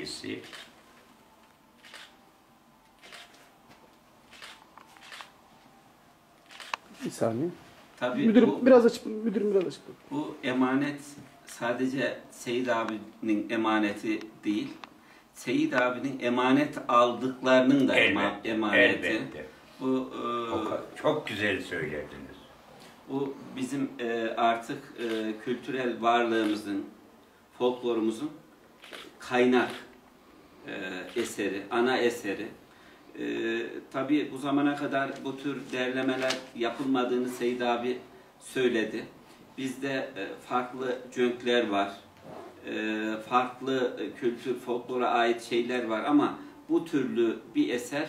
abisi. Bir saniye. Tabii Müdürüm bu, biraz açık, müdürüm biraz açık. bu emanet sadece Seyit abinin emaneti değil. Seyit abinin emanet aldıklarının da Elbette, emaneti. elbette. Bu e, çok güzel söylediniz. Bu bizim e, artık e, kültürel varlığımızın, folklorumuzun kaynak e, eseri, ana eseri. E, tabii bu zamana kadar bu tür derlemeler yapılmadığını Seyit abi söyledi. Bizde e, farklı cönkler var, e, farklı e, kültür, folklora ait şeyler var ama bu türlü bir eser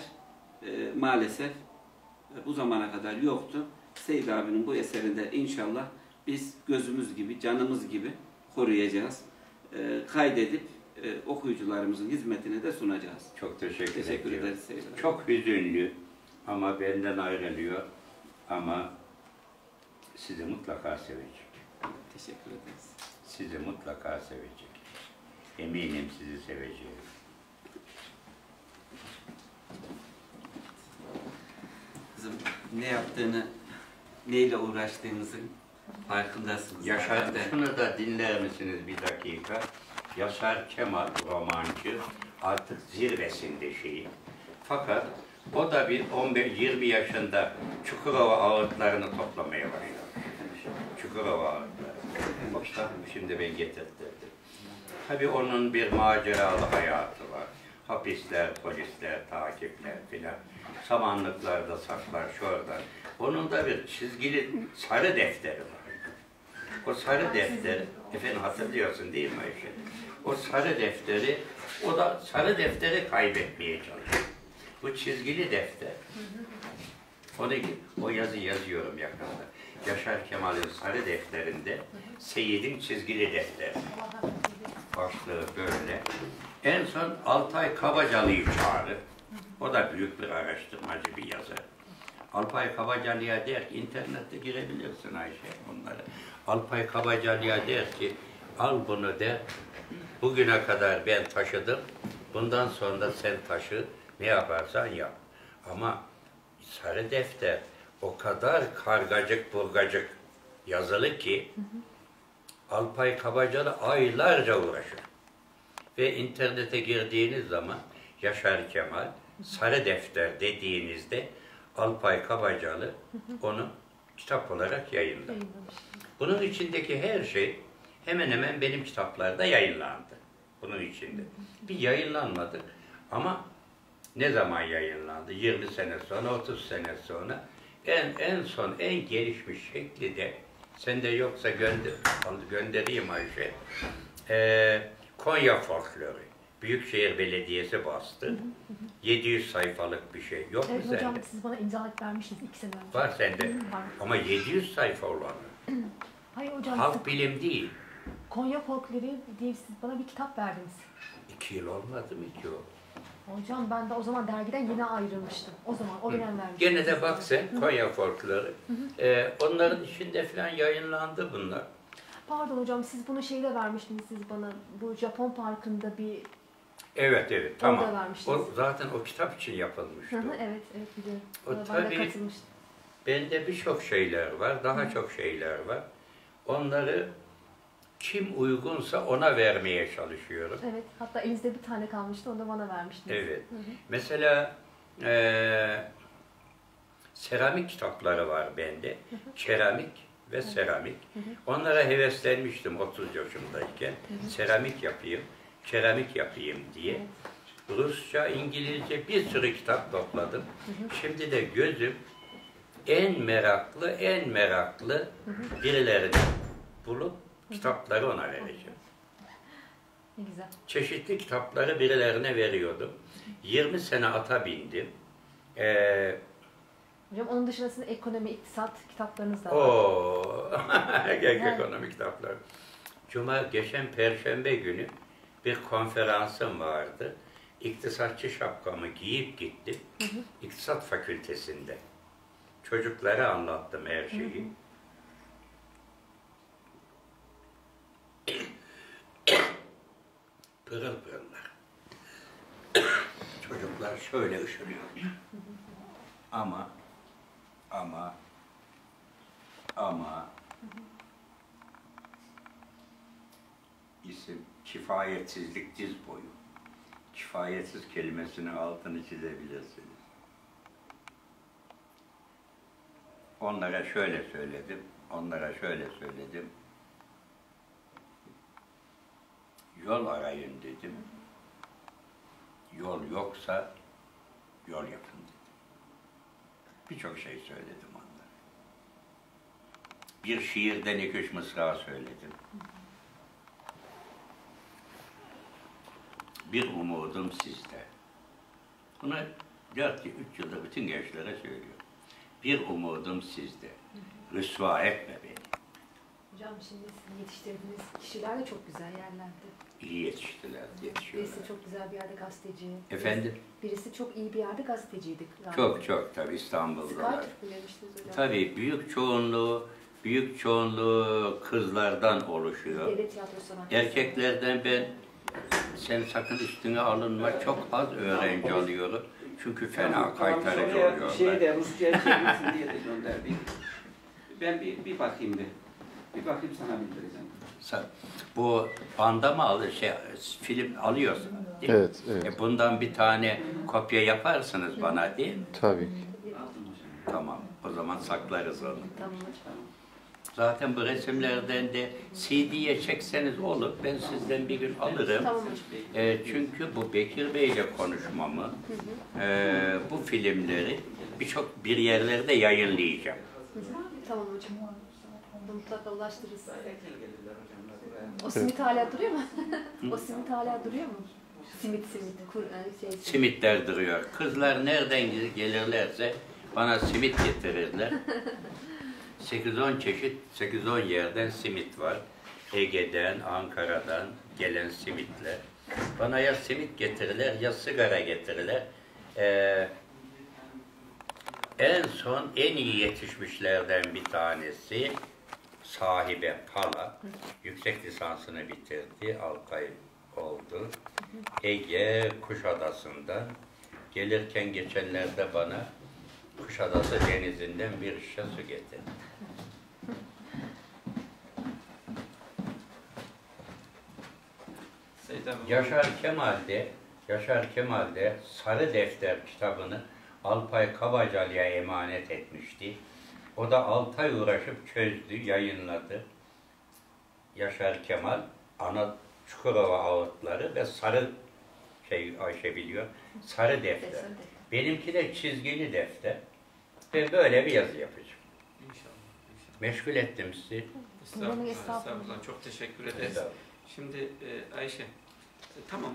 e, maalesef e, bu zamana kadar yoktu. Seyit abinin bu eserinde inşallah biz gözümüz gibi, canımız gibi koruyacağız. E, kaydedip e, okuyucularımızın hizmetine de sunacağız. Çok teşekkür, Teşekkür ediyorum. ederiz abi. Çok hüzünlü ama benden ayrılıyor. Ama sizi mutlaka sevecek. Teşekkür ederiz. Sizi mutlaka sevecek. Eminim sizi seveceğim. Kızım ne yaptığını, neyle uğraştığımızın farkındasınız. Şunu da dinler misiniz bir dakika? Yaşar Kemal romancı artık zirvesinde şeyi. Fakat o da bir 15-20 yaşında Çukurova ağıtlarını toplamaya başlamış. Çukurova ağıtları. O şimdi ben getirttirdim. Tabii onun bir maceralı hayatı var. Hapisler, polisler, takipler filan. Samanlıklarda saklar şurada. Onun da bir çizgili sarı defteri var. O sarı defter, efendim hatırlıyorsun değil mi Ayşe? O sarı defteri, o da sarı defteri kaybetmeye çalışıyor. Bu çizgili defter. Onu, o yazı yazıyorum yakında. Yaşar Kemal'in sarı defterinde Seyit'in çizgili defteri. Başlığı böyle. En son Altay Kabacalı'yı çağırır. O da büyük bir araştırmacı bir yazar. Alpay Kabacalı'ya der ki, internette girebilirsin Ayşe onları. Alpay Kabacalı'ya der ki, al bunu der, bugüne kadar ben taşıdım, bundan sonra sen taşı, ne yaparsan yap. Ama sarı defter o kadar kargacık burgacık yazılı ki, Alpay Kabacalı aylarca uğraşır. Ve internete girdiğiniz zaman Yaşar Kemal Sarı Defter dediğinizde Alpay Kabacalı onu kitap olarak yayınladı. Bunun içindeki her şey hemen hemen benim kitaplarda yayınlandı. Bunun içinde. Bir yayınlanmadı ama ne zaman yayınlandı? 20 sene sonra, 30 sene sonra en en son en gelişmiş şekli de sende yoksa gönder, göndereyim Ayşe. Ee, Konya folkloru. Büyükşehir Belediyesi bastı. 700 sayfalık bir şey. Yok mu Evet sende? hocam siz bana imzalayıp vermiştiniz iki sene önce. Var sende. Var. Ama 700 sayfa olan. Hayır hocam Halk siz bilim değil. Konya folkloru diye siz bana bir kitap verdiniz. İki yıl olmadı mı iki yıl? Hocam ben de o zaman dergiden yeni ayrılmıştım. O zaman o dönem vermiştim. Gene de bak sen Konya folkloru. Ee, onların içinde falan yayınlandı bunlar. Pardon hocam siz bunu şeyde vermiştiniz siz bana. Bu Japon parkında bir... Evet evet tamam. O zaten o kitap için yapılmıştı. Hı hı, evet evet biliyorum. O ben tabii-. Bende birçok şeyler var, daha çok şeyler var. Onları kim uygunsa ona vermeye çalışıyorum. Evet hatta elinizde bir tane kalmıştı onu da bana vermiştiniz. Evet. Hı hı. Mesela eee, seramik kitapları var bende. Keramik ve seramik. Onlara heveslenmiştim 30 yaşındayken. Seramik yapayım, keramik yapayım diye. Rusça, İngilizce bir sürü kitap topladım. Şimdi de gözüm en meraklı, en meraklı birilerini bulup kitapları ona vereceğim. Ne güzel. Çeşitli kitapları birilerine veriyordum. 20 sene ata bindim. Ee, Hocam onun dışında sizin ekonomi, iktisat kitaplarınız da var. o Yani. ekonomi kitapları. Cuma geçen perşembe günü bir konferansım vardı. İktisatçı şapkamı giyip gittim. İktisat fakültesinde. Çocuklara anlattım her şeyi. Pırıl pırıllar. çocuklar şöyle ışırıyor. Ama, ama, ama isim kifayetsizlik diz boyu. Kifayetsiz kelimesinin altını çizebilirsiniz. Onlara şöyle söyledim, onlara şöyle söyledim. Yol arayın dedim. Yol yoksa yol yapın dedim. Birçok şey söyledim onlara. Bir şiirden iki üç mısra söyledim. Bir umudum sizde. Bunu dört, üç yılda bütün gençlere söylüyorum. Bir umudum sizde. Rüsva etme beni. Hocam şimdi sizin yetiştirdiğiniz kişiler de çok güzel yerlerde. İyi yetiştiler, yetişiyorlar. Birisi çok güzel bir yerde gazeteci. Efendim? Birisi çok iyi bir yerde gazeteciydi. Çok çok tabii hocam? Tabii büyük çoğunluğu, büyük çoğunluğu kızlardan oluşuyor. Devlet tiyatro sanatçısı. Erkeklerden ben sen sakın üstüne alınma çok az öğrenci alıyorum. Çünkü fena kaytarıcı oluyorlar. Şeyi de Rusça'ya çevirsin diye de gönderdik. Ben bir, bir bakayım bir. Bir bakayım sana bildireceğim. Bu banda mı alır, şey, film alıyorsun değil mi? Evet, evet. E bundan bir tane kopya yaparsınız bana değil mi? Tabii ki. Tamam, o zaman saklarız onu. Tamam hocam. Zaten bu resimlerden de CD'ye çekseniz olur. Ben sizden bir gün alırım. Tamam. E, çünkü bu Bekir Bey ile konuşmamı, e, bu filmleri birçok bir yerlerde yayınlayacağım. Hı hı. Tamam hocam. Bunu mutlaka ulaştırırız. O simit hala duruyor mu? o simit hala duruyor mu? Simit simit. Kur, yani şey, simit. Simitler duruyor. Kızlar nereden gelirlerse bana simit getirirler. 8-10 çeşit, 8-10 yerden simit var. Ege'den, Ankara'dan gelen simitler. Bana ya simit getirirler ya sigara getirirler. Ee, en son en iyi yetişmişlerden bir tanesi sahibe Pala. Yüksek lisansını bitirdi. 6 ay oldu. Ege Kuşadası'ndan gelirken geçenlerde bana Kuşadası denizinden bir şişe su getirdi. Seyit abi, Yaşar Kemal de Yaşar Kemal de Sarı Defter kitabını Alpay Kabacalı'ya emanet etmişti. O da 6 ay uğraşıp çözdü, yayınladı. Yaşar Kemal ana Çukurova ağıtları ve sarı şey Ayşe biliyor. Sarı defter. Benimki de çizgili defter. Ve böyle bir yazı yapacağım. İnşallah. inşallah. Meşgul ettim sizi. Estağfurullah, Estağfurullah. estağfurullah. Çok teşekkür ederiz. Şimdi e, Ayşe, e, tamam